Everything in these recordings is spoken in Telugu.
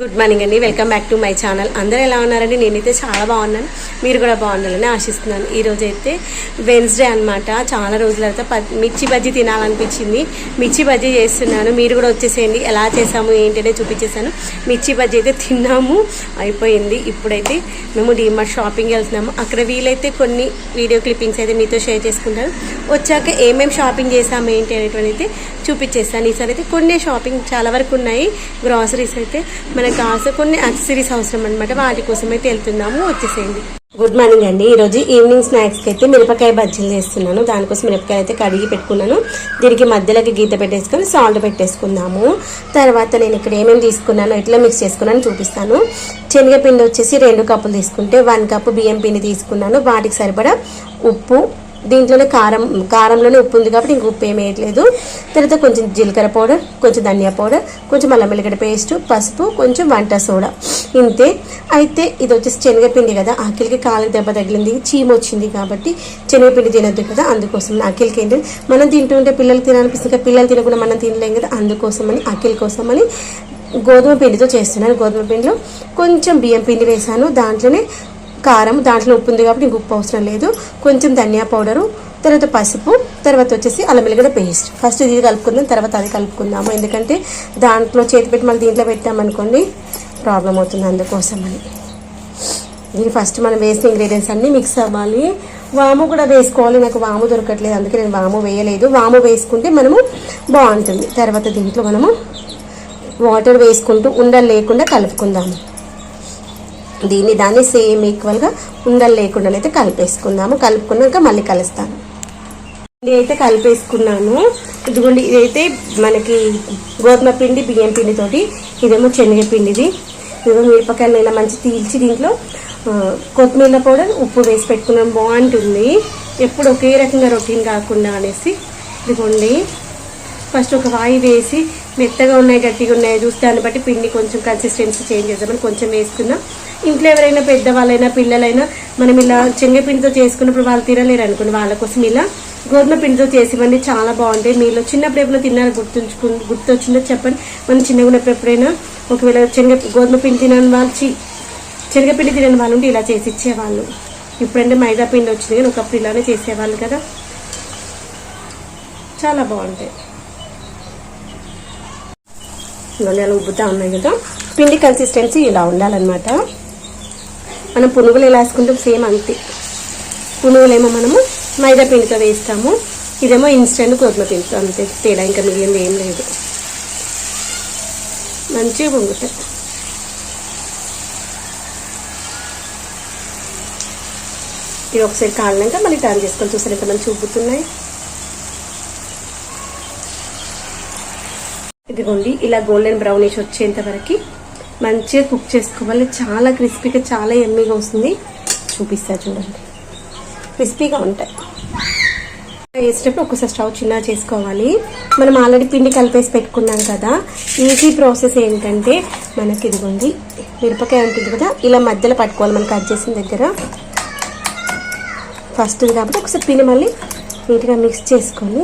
గుడ్ మార్నింగ్ అండి. Welcome back to my channel. అందరూ ఎలా ఉన్నారండి? నేనైతే చాలా బాగున్నాను. మీరు కూడా బాగుండాలని ఆశిస్తున్నాను. ఈరోజు అయితే వెన్స్డే అనమాట చాలా రోజుల తర్వాత మిర్చి బజ్జీ తినాలనిపించింది. మిర్చి బజ్జీ చేస్తున్నాను. మీరు కూడా వచ్చేసేయండి. ఎలా చేసాము ఏంటనే చూపించేసాను మిర్చి బజ్జీ అయితే తిన్నాము. అయిపోయింది. ఇప్పుడైతే మేము డీమార్ట్ షాపింగ్ వెళ్తున్నాము. అక్కడ వీలైతే కొన్ని వీడియో క్లిప్పింగ్స్ అయితే మీతో షేర్ చేసుకుంటాను. వచ్చాక ఏమేమి షాపింగ్ చేసాము ఏంటి అనేటువంటి అయితే చూపించేస్తాను. ఈసారి అయితే కొన్ని షాపింగ్ చాలా వరకు ఉన్నాయి. గ్రాసరీస్ అయితే మన మనకు కావాల్సిన కొన్ని యాక్సెసరీస్ అవసరం అనమాట వాటి కోసం అయితే వెళ్తున్నాము వచ్చేసేయండి. గుడ్ మార్నింగ్ అండి. ఈరోజు ఈవినింగ్ స్నాక్స్కి అయితే మిరపకాయ బజ్జీలు చేస్తున్నాను. దానికోసం మిరపకాయలు అయితే కడిగి పెట్టుకున్నాను. దీనికి మధ్యలోకి గీత పెట్టేసుకొని సాల్ట్ పెట్టేసుకుందాము. తర్వాత నేను ఇక్కడ ఏమేమి తీసుకున్నాను ఎట్లా మిక్స్ చేసుకున్నాను చూపిస్తాను. శనగపిండి వచ్చేసి రెండు కప్పులు తీసుకుంటే వన్ కప్పు బియ్యం పిండి తీసుకున్నాను. వాటికి సరిపడా ఉప్పు దీంట్లోనే కారం కారంలోనే ఉప్పు ఉంది కాబట్టి ఇంక ఉప్పు ఏమి వేయట్లేదు. తర్వాత కొంచెం జీలకర్ర పౌడర్ కొంచెం ధనియా పౌడర్ కొంచెం అల్లం వెల్లిగడ్డ పేస్ట్ పసుపు కొంచెం వంట సోడా. ఇంతే. అయితే ఇది వచ్చేసి శనగపిండి కదా ఆకిలికి కాలుకి దెబ్బ తగిలింది చీమ వచ్చింది కాబట్టి శనగపిండి తినద్దు కదా అందుకోసం అఖిల్కి ఏంటంటే మనం తింటుంటే పిల్లలు తినాలనిపిస్తుంది కదా పిల్లలు తినకుండా మనం తినలేం కదా అందుకోసమని అఖిల్ కోసమని గోధుమ పిండితో చేస్తున్నాను గోధుమ పిండిలో. కొంచెం బియ్యం పిండి వేసాను దాంట్లోనే కారం దాంట్లో ఉప్పు ఉంది కాబట్టి ఇంక ఉప్పు అవసరం లేదు. కొంచెం ధనియా పౌడరు తర్వాత పసుపు తర్వాత వచ్చేసి అల్లం వెల్లిగడ్డ పేస్ట్. ఫస్ట్ ఇది కలుపుకుందాం తర్వాత అది కలుపుకుందాము. ఎందుకంటే దాంట్లో చేతి పెట్టి మళ్ళీ దీంట్లో పెట్టామనుకోండి ప్రాబ్లం అవుతుంది అందుకోసమని దీన్ని ఫస్ట్ మనం వేసిన ఇంగ్రీడియంట్స్ అన్నీ మిక్స్ అవ్వాలి. వాము కూడా వేసుకోవాలి నాకు వాము దొరకట్లేదు అందుకే నేను వాము వేయలేదు. వాము వేసుకుంటే మనము బాగుంటుంది. తర్వాత దీంట్లో మనము వాటర్ వేసుకుంటూ ఉండలు లేకుండా కలుపుకుందాము. దీన్ని దాన్ని సేమ్ ఈక్వల్గా ఉండలు లేకుండా అయితే కలిపేసుకుందాము. కలుపుకున్నాక మళ్ళీ కలుస్తాను. పిండి అయితే కలిపేసుకున్నాను. ఇదిగోండి ఇదైతే మనకి గోధుమ పిండి బియ్యం పిండితోటి ఇదేమో శనగపిండిది. ఇదిగో మిరపకాయలు ఇలా మంచి తీల్చి దీంట్లో కొత్తిమీర పౌడర్ ఉప్పు వేసి పెట్టుకున్నాం. బాగుంటుంది. ఎప్పుడు ఒకే రకంగా రొటీన్ కాకుండా అనేసి. ఇదిగోండి. ఫస్ట్ ఒక వాయి వేసి మెత్తగా ఉన్నాయి గట్టిగా ఉన్నాయి చూస్తే దాన్ని బట్టి పిండి కొంచెం కన్సిస్టెన్సీ చేంజ్ చేద్దామని కొంచెం వేసుకున్నాం. ఇంట్లో ఎవరైనా పెద్దవాళ్ళైనా పిల్లలైనా మనం ఇలా శనగపిండితో చేసుకున్నప్పుడు వాళ్ళు తినలేరు అనుకోండి వాళ్ళ కోసం ఇలా. గోధుమ పిండితో చేసివ్వండి చాలా బాగుంటాయి. మీలో చిన్నప్పుడు ఎప్పుడైనా తిన్నారో గుర్తుంచుకు గుర్తొచ్చిందో చెప్పండి. మనం చిన్నగా ఉన్నప్పుడు ఎప్పుడైనా ఒకవేళ శనగ గోధుమ పిండి తినని వాళ్ళు చి- శనగపిండి తినని వాళ్ళు ఉంటే ఇలా చేసి ఇచ్చేవాళ్ళు. ఇప్పుడంటే మైదా పిండి వచ్చింది కానీ ఒకప్పుడు ఇలానే చేసేవాళ్ళు కదా. చాలా బాగుంటాయి. అలా ఉబ్బుతా ఉన్నాయి కదా. పిండి కన్సిస్టెన్సీ ఇలా ఉండాలన్నమాట. మనం పునుగులు ఎలా వేసుకుంటాం సేమ్ అంతే. పునుగులేమో మనము మైదా పిండితో వేస్తాము. ఇదేమో ఇన్స్టెంట్ గోధుమ పిండితో అంతే. తేడా ఇంకా మిగిలింది ఏం లేదు. మంచిగా పొంగుతాయి ఇది ఒకసారి కాలినాక మళ్ళీ టర్న్ చేసుకొని చూసారు ఎంతమంది చూపుతున్నాయి ఇదిగోండి ఇలా గోల్డెన్ బ్రౌనిష్ వచ్చేంత వరకు మంచిగా కుక్ చేసుకోవాలి. చాలా క్రిస్పీగా చాలా ఎమ్మీగా వస్తుంది. చూపిస్తా చూడండి. క్రిస్పీగా ఉంటాయి. వేసేటప్పుడు ఒక్కసారి స్టవ్ చిన్నగా చేసుకోవాలి. మనం ఆల్రెడీ పిండి కలిపేసి పెట్టుకున్నాం కదా. ఈజీ ప్రాసెస్ ఏంటంటే మనకి ఇదిగోండి మిరపకాయ ఉంటుంది కదా ఇలా మధ్యలో పట్టుకోవాలి మనం కట్ చేసిన దగ్గర. ఫస్ట్ కాబట్టి ఒకసారి పిండి మళ్ళీ నీట్గా మిక్స్ చేసుకొని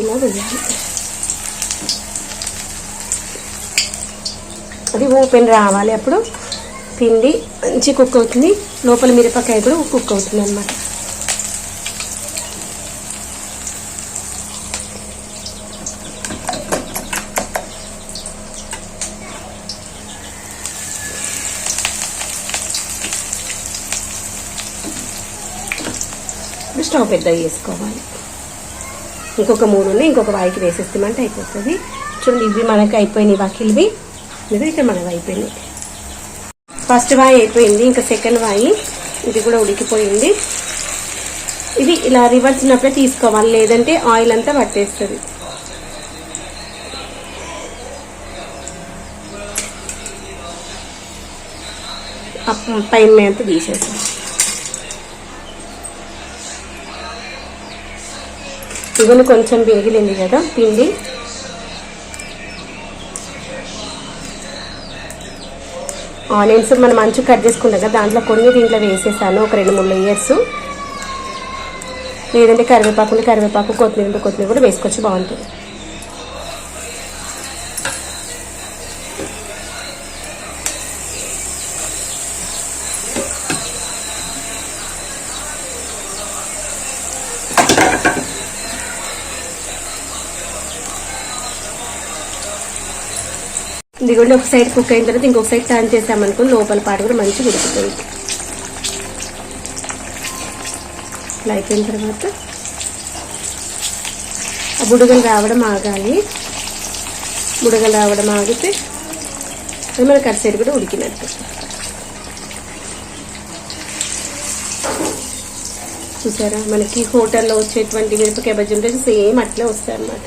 ఇలా వేయాలి. అది ఓపెన్ రావాలి అప్పుడు. పిండి మంచి కుక్ అవుతుంది. లోపల మిరపకాయ కూడా కుక్ అవుతుంది అనమాట స్టవ్ పెద్ద వేసుకోవాలి ఇంకొక మూడు ఉన్నాయి. ఇంకొక వాయికి వేసేస్తామంటే అయిపోతుంది. చూడండి ఇవి మనకి అయిపోయినాయి వాకిలివి. ఇది ఇక్కడ మనకు ఫస్ట్ వాయి అయిపోయింది ఇంకా సెకండ్ వాయి. ఇది కూడా ఉడికిపోయింది. ఇది ఇలా రివర్స్ ఉన్నప్పుడే తీసుకోవాలి లేదంటే ఆయిల్ అంతా పట్టేస్తుంది. పై పైన అంతా తీసేస్తాం ఇవన్నీ కొంచెం వేగిలింది కదా పిండి. ఆనియన్స్ మనం మంచు కట్ చేసుకుంటాం కదా దాంట్లో కొన్ని దీంట్లో వేసేసాను ఒక రెండు మూడు లేయర్స్ లేదంటే కరివేపాకు కరివేపాకు కొత్తిమీర కొత్తిమీర కూడా వేసుకోవచ్చు బాగుంటుంది. ఇదిగోండి ఒక సైడ్ కుక్ అయిన తర్వాత ఇంకొక సైడ్ టర్న్ చేసామనుకో లోపల పాటు కూడా మంచిగా ఉడుకుతుంది ఇట్లా అయిపోయిన తర్వాత ఆ బుడగలు రావడం ఆగాలి. బుడగలు రావడం ఆగితే అది మనకి అటు సైడ్ కూడా ఉడికినట్టు. చూసారా? మనకి హోటల్లో వచ్చేటువంటి మిరపకాయ బజ్జీ ఉంటే సేమ్ అట్లే వస్తాయి అన్నమాట